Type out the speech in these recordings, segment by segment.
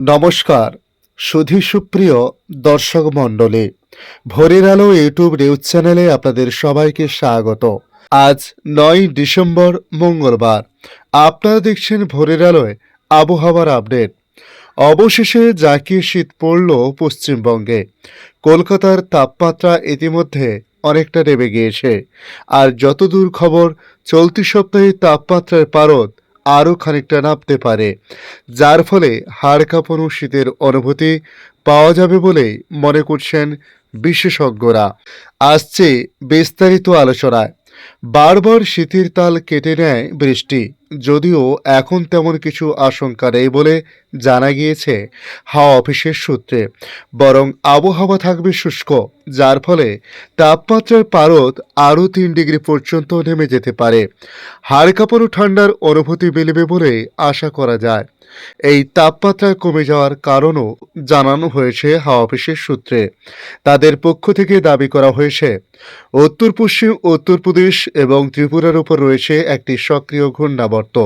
নমস্কার, সুধী সুপ্রিয় দর্শক মণ্ডলী, ভোরের আলো ইউটিউব নিউজ চ্যানেলে আপনাদের সবাইকে স্বাগত। আজ নয় ডিসেম্বর, মঙ্গলবার। আপনারা দেখছেন ভোরের আলোয় আবহাওয়ার আপডেট। অবশেষে জাঁকিয়ে শীত পড়ল পশ্চিমবঙ্গে, কলকাতার তাপমাত্রা ইতিমধ্যে অনেকটা নেমে গিয়েছে। আর যতদূর খবর, চলতি সপ্তাহে তাপমাত্রার পারদ আরও খানিকটা নামতে পারে। যার ফলে হাড় কাঁপানো শীতের অনুভূতি পাওয়া যাবে বলে মনে করছেন বিশেষজ্ঞরা। আসছে বিস্তারিত আলোচনায়। বারবার শীতের তাল কেটে নেয় বৃষ্টি, যদিও এখন তেমন কিছু আশঙ্কা নেই বলে জানা গিয়েছে হাওয়া অফিসের সূত্রে। বরং আবহাওয়া থাকবে শুষ্ক, যার ফলে তাপমাত্রার পারদ আরও তিন ডিগ্রি পর্যন্ত নেমে যেতে পারে। হাড় কাঁপানো ঠান্ডার অনুভূতি মিলবে বলে আশা করা যায়। এই তাপমাত্রা কমে যাওয়ার কারণও জানানো হয়েছে হাওয়া অফিসের সূত্রে। তাদের পক্ষ থেকে দাবি করা হয়েছে উত্তর পশ্চিম উত্তরপ্রদেশ এবং ত্রিপুরার উপর রয়েছে একটি সক্রিয় ঘূর্ণাবর্ত।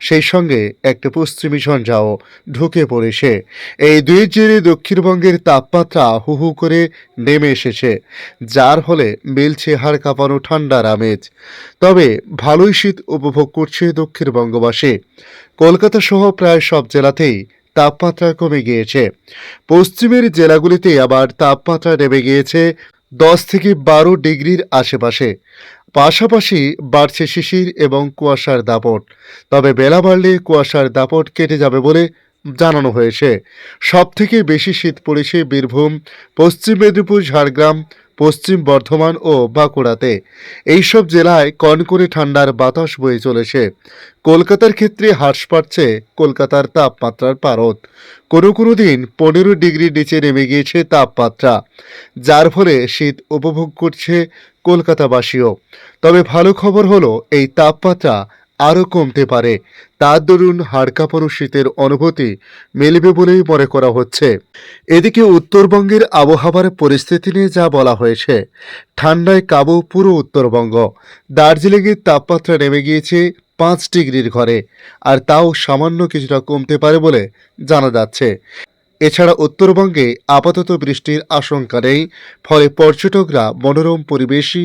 সেই সঙ্গে একটি পশ্চিমী ঝঞ্ঝাও ঢুকে পড়েছে। এই দুই জেরে দক্ষিণবঙ্গের তাপমাত্রা হু হু করে নেমে এসেছে, যার ফলে মিলছে হাড় কাঁপানো ঠান্ডার আমেজ। তবে ভালোই শীত উপভোগ করছে দক্ষিণবঙ্গবাসী। কলকাতা সহ প্রায় সব জেলাতেই তাপমাত্রা কমে গিয়েছে। পশ্চিমের জেলাগুলিতে আবার তাপমাত্রা নেমে গিয়েছে দশ থেকে বারো ডিগ্রির আশেপাশে। পাশাপাশি বাড়ছে শিশির এবং কুয়াশার দাপট। তবে বেলা বাড়লে কুয়াশার দাপট কেটে যাবে বলে জানানো হয়েছে। সবথেকে বেশি শীত পড়েছে বীরভূম, পশ্চিম মেদিনীপুর, ঝাড়গ্রাম পশ্চিম বর্ধমান ও বাঁকুড়াতে। এইসব জেলায় কনকনে ঠান্ডার বাতাস বয়ে চলেছে। কলকাতার ক্ষেত্রে হ্রাস পাচ্ছে কলকাতার তাপমাত্রার পারদ। কোনো কোনো দিন পনেরো ডিগ্রির নিচে নেমে গিয়েছে তাপমাত্রা, যার ফলে শীত উপভোগ করছে কলকাতাবাসীও। তবে ভালো খবর হলো, এই তাপমাত্রা আরও কমতে পারে। তার দরুন হাড় কাঁপানো শীতের অনুভূতি মিলবে বলেই মনে করা হচ্ছে। এদিকে উত্তরবঙ্গের আবহাওয়ার পরিস্থিতি নিয়ে যা বলা হয়েছে, ঠান্ডায় কাবু পুরো উত্তরবঙ্গ। দার্জিলিংয়ের তাপমাত্রা নেমে গিয়েছে পাঁচ ডিগ্রির ঘরে, আর তাও সামান্য কিছুটা কমতে পারে বলে জানা যাচ্ছে। এছাড়া উত্তরবঙ্গে আপাতত বৃষ্টির আশঙ্কা নেই, ফলে পর্যটকরা মনোরম পরিবেশই